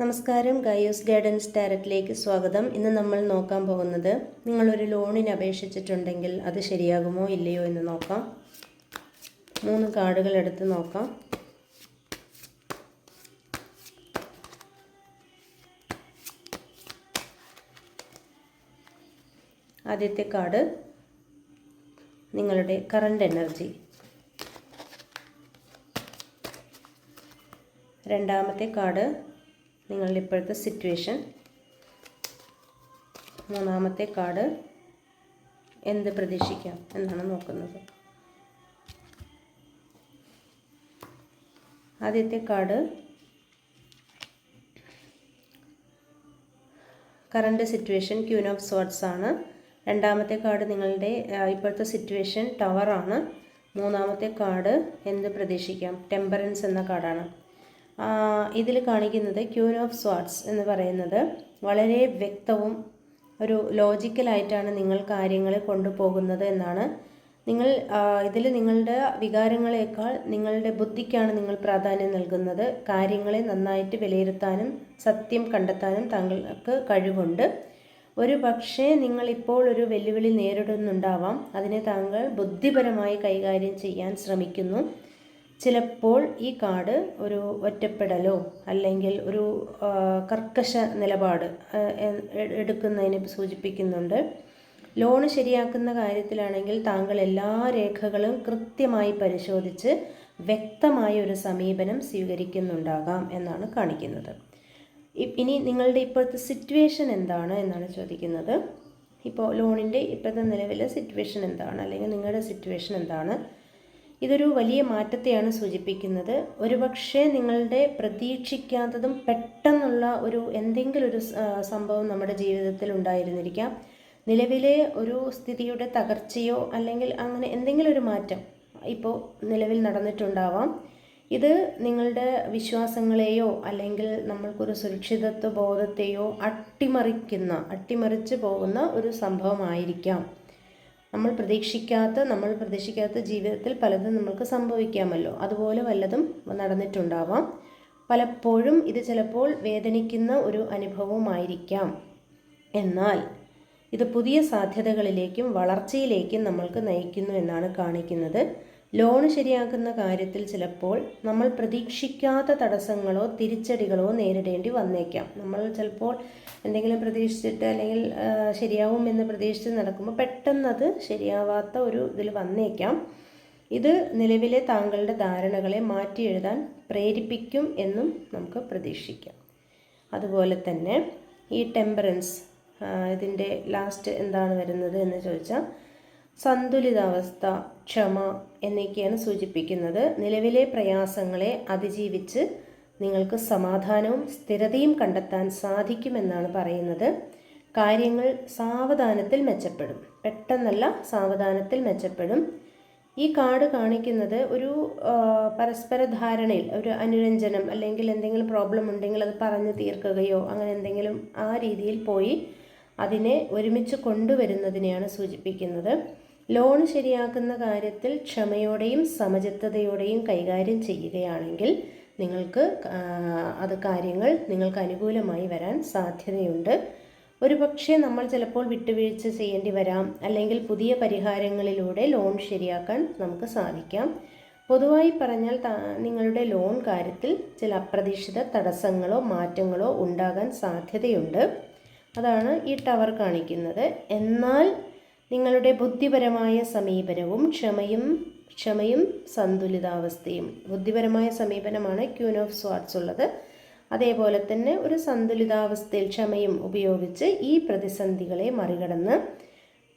നമസ്കാരം ഗയോസ് ഗൈഡൻസ് ഡയറക്റ്റിലേക്ക് സ്വാഗതം. ഇന്ന് നമ്മൾ നോക്കാൻ പോകുന്നത് നിങ്ങളൊരു ലോണിന് അപേക്ഷിച്ചിട്ടുണ്ടെങ്കിൽ അത് ശരിയാകുമോ ഇല്ലയോ എന്ന് നോക്കാം. മൂന്ന് കാർഡുകൾ എടുത്ത് നോക്കാം. ആദ്യത്തെ കാർഡ് നിങ്ങളുടെ കറണ്ട് എനർജി. രണ്ടാമത്തെ കാർഡ് നിങ്ങളുടെ ഇപ്പോഴത്തെ സിറ്റുവേഷൻ മൂന്നാമത്തെ കാർഡ് എന്ത് പ്രതീക്ഷിക്കാം എന്നാണ് നോക്കുന്നത്. ആദ്യത്തെ card current situation queen of swords ആണ്. രണ്ടാമത്തെ കാർഡ് നിങ്ങളുടെ ഇപ്പോഴത്തെ സിറ്റുവേഷൻ ടവർ ആണ്. മൂന്നാമത്തെ കാർഡ് എന്ത് പ്രതീക്ഷിക്കാം? ടെമ്പറൻസ് എന്ന കാർഡാണ്. ഇതിൽ കാണിക്കുന്നത് ക്യൂൻ ഓഫ് സ്വാർട്സ് എന്ന് പറയുന്നത് വളരെ വ്യക്തവും ഒരു ലോജിക്കലായിട്ടാണ് നിങ്ങൾ കാര്യങ്ങളെ കൊണ്ടുപോകുന്നത് എന്നാണ്. നിങ്ങൾ ഇതിൽ നിങ്ങളുടെ വികാരങ്ങളെക്കാൾ നിങ്ങളുടെ ബുദ്ധിക്കാണ് നിങ്ങൾ പ്രാധാന്യം നൽകുന്നത്. കാര്യങ്ങളെ നന്നായിട്ട് വിലയിരുത്താനും സത്യം കണ്ടെത്താനും താങ്കൾക്ക് കഴിവുണ്ട്. ഒരു പക്ഷേ നിങ്ങളിപ്പോൾ ഒരു വെല്ലുവിളി നേരിടുന്നുണ്ടാവാം. അതിനെ താങ്കൾ ബുദ്ധിപരമായി കൈകാര്യം ചെയ്യാൻ ശ്രമിക്കുന്നു. ചിലപ്പോൾ ഈ കാർഡ് ഒരു ഒറ്റപ്പെടലോ അല്ലെങ്കിൽ ഒരു കർക്കശ നിലപാട് എടുക്കുന്നതിനെ സൂചിപ്പിക്കുന്നുണ്ട്. ലോണ് ശരിയാക്കുന്ന കാര്യത്തിലാണെങ്കിൽ താങ്കൾ എല്ലാ രേഖകളും കൃത്യമായി പരിശോധിച്ച് വ്യക്തമായ ഒരു സമീപനം സ്വീകരിക്കുന്നുണ്ടാകാം എന്നാണ് കാണിക്കുന്നത്. ഇനി നിങ്ങളുടെ ഇപ്പോഴത്തെ സിറ്റുവേഷൻ എന്താണ് എന്നാണ് ചോദിക്കുന്നത്. ഇപ്പോൾ ലോണിന്റെ ഇപ്പോഴത്തെ നിലവിലെ സിറ്റുവേഷൻ എന്താണ്? അല്ലെങ്കിൽ നിങ്ങളുടെ സിറ്റുവേഷൻ എന്താണ്? ഇതൊരു വലിയ മാറ്റത്തെയാണ് സൂചിപ്പിക്കുന്നത്. ഒരുപക്ഷെ നിങ്ങളുടെ പ്രതീക്ഷിക്കാത്തതും പെട്ടെന്നുള്ള ഒരു എന്തെങ്കിലും ഒരു സംഭവം നമ്മുടെ ജീവിതത്തിൽ ഉണ്ടായിരുന്നിരിക്കാം. നിലവിലെ ഒരു സ്ഥിതിയുടെ തകർച്ചയോ അല്ലെങ്കിൽ അങ്ങനെ എന്തെങ്കിലും ഒരു മാറ്റം ഇപ്പോൾ നിലവിൽ നടന്നിട്ടുണ്ടാവാം. ഇത് നിങ്ങളുടെ വിശ്വാസങ്ങളെയോ അല്ലെങ്കിൽ നമ്മൾക്കൊരു സുരക്ഷിതത്വ ബോധത്തെയോ അട്ടിമറിക്കുന്ന അട്ടിമറിച്ച് പോകുന്ന ഒരു സംഭവമായിരിക്കാം. നമ്മൾ പ്രതീക്ഷിക്കാത്ത നമ്മൾ പ്രതീക്ഷിക്കാത്ത ജീവിതത്തിൽ പലതും നമുക്ക് സംഭവിക്കാമല്ലോ. അതുപോലെ വല്ലതും നടന്നിട്ടുണ്ടാവാം. പലപ്പോഴും ഇത് ചിലപ്പോൾ വേദനിക്കുന്ന ഒരു അനുഭവമായിരിക്കാം. എന്നാൽ ഇത് പുതിയ സാധ്യതകളിലേക്കും വളർച്ചയിലേക്കും നമ്മൾക്ക് നയിക്കുന്നു എന്നാണ് കാണിക്കുന്നത്. ലോൺ ശരിയാക്കുന്ന കാര്യത്തിൽ ചിലപ്പോൾ നമ്മൾ പ്രതീക്ഷിക്കാത്ത തടസ്സങ്ങളോ തിരിച്ചടികളോ നേരിടേണ്ടി വന്നേക്കാം. നമ്മൾ ചിലപ്പോൾ എന്തെങ്കിലും പ്രതീക്ഷിച്ചിട്ട് അല്ലെങ്കിൽ ശരിയാവും എന്ന് പ്രതീക്ഷിച്ച് നടക്കുമ്പോൾ പെട്ടെന്നത് ശരിയാവാത്ത ഒരു ഇതിൽ വന്നേക്കാം. ഇത് നിലവിലെ താങ്കളുടെ ധാരണകളെ മാറ്റി എഴുതാൻ പ്രേരിപ്പിക്കും എന്നും നമുക്ക് പ്രതീക്ഷിക്കാം. അതുപോലെ തന്നെ ഈ ടെമ്പറൻസ് ഇതിന്റെ ലാസ്റ്റ് എന്താണ് വരുന്നത് എന്ന് ചോദിച്ചാൽ സന്തുലിതാവസ്ഥ ക്ഷമ എന്നൊക്കെയാണ് സൂചിപ്പിക്കുന്നത്. നിലവിലെ പ്രയാസങ്ങളെ അതിജീവിച്ച് നിങ്ങൾക്ക് സമാധാനവും സ്ഥിരതയും കണ്ടെത്താൻ സാധിക്കുമെന്നാണ് പറയുന്നത്. കാര്യങ്ങൾ സാവധാനത്തിൽ മെച്ചപ്പെടും. പെട്ടെന്നല്ല സാവധാനത്തിൽ മെച്ചപ്പെടും. ഈ കാർഡ് കാണിക്കുന്നത് ഒരു പരസ്പര ധാരണയിൽ ഒരു അനുരഞ്ജനം അല്ലെങ്കിൽ എന്തെങ്കിലും പ്രോബ്ലം ഉണ്ടെങ്കിൽ അത് പറഞ്ഞു തീർക്കുകയോ അങ്ങനെ എന്തെങ്കിലും ആ രീതിയിൽ പോയി അതിനെ ഒരുമിച്ച് കൊണ്ടുവരുന്നതിനെയാണ് സൂചിപ്പിക്കുന്നത്. ലോൺ ശരിയാക്കുന്ന കാര്യത്തിൽ ക്ഷമയോടെയും സമചിത്തതയോടെയും കൈകാര്യം ചെയ്യുകയാണെങ്കിൽ നിങ്ങൾക്ക് അത് കാര്യങ്ങൾ നിങ്ങൾക്ക് അനുകൂലമായി വരാൻ സാധ്യതയുണ്ട്. ഒരു പക്ഷേ നമ്മൾ ചിലപ്പോൾ വിട്ടുവീഴ്ച ചെയ്യേണ്ടി വരാം അല്ലെങ്കിൽ പുതിയ പരിഹാരങ്ങളിലൂടെ ലോൺ ശരിയാക്കാൻ നമുക്ക് സാധിക്കാം. പൊതുവായി പറഞ്ഞാൽ നിങ്ങളുടെ ലോൺ കാര്യത്തിൽ ചില അപ്രതീക്ഷിത തടസ്സങ്ങളോ മാറ്റങ്ങളോ ഉണ്ടാകാൻ സാധ്യതയുണ്ട്. അതാണ് ഈ ടവർ കാണിക്കുന്നത്. എന്നാൽ നിങ്ങളുടെ ബുദ്ധിപരമായ സമീപനവും ക്ഷമയും ക്ഷമയും സന്തുലിതാവസ്ഥയും. ബുദ്ധിപരമായ സമീപനമാണ് ക്യൂൻ ഓഫ് സ്വാർട്സ് ഉള്ളത്. അതേപോലെ തന്നെ ഒരു സന്തുലിതാവസ്ഥയിൽ ക്ഷമയും ഉപയോഗിച്ച് ഈ പ്രതിസന്ധികളെ മറികടന്ന്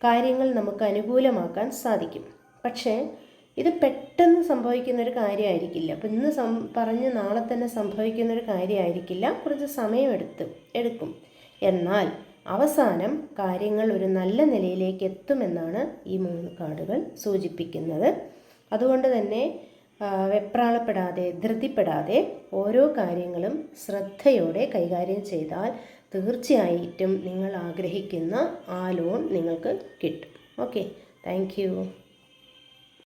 കാര്യങ്ങൾ നമുക്ക് അനുകൂലമാക്കാൻ സാധിക്കും. പക്ഷേ ഇത് പെട്ടെന്ന് സംഭവിക്കുന്ന ഒരു കാര്യമായിരിക്കില്ല. അപ്പം ഇന്ന് സം പറഞ്ഞ് നാളെ തന്നെ സംഭവിക്കുന്ന ഒരു കാര്യമായിരിക്കില്ല. കുറച്ച് സമയമെടുത്ത് എടുക്കും. എന്നാൽ അവസാനം കാര്യങ്ങൾ ഒരു നല്ല നിലയിലേക്ക് എത്തുമെന്നാണ് ഈ മൂന്ന് കാർഡുകൾ സൂചിപ്പിക്കുന്നത്. അതുകൊണ്ട് തന്നെ വെപ്രാളപ്പെടാതെ ധൃതിപ്പെടാതെ ഓരോ കാര്യങ്ങളും ശ്രദ്ധയോടെ കൈകാര്യം ചെയ്താൽ തീർച്ചയായിട്ടും നിങ്ങൾ ആഗ്രഹിക്കുന്ന ആ ലോൺ നിങ്ങൾക്ക് കിട്ടും. Okay thank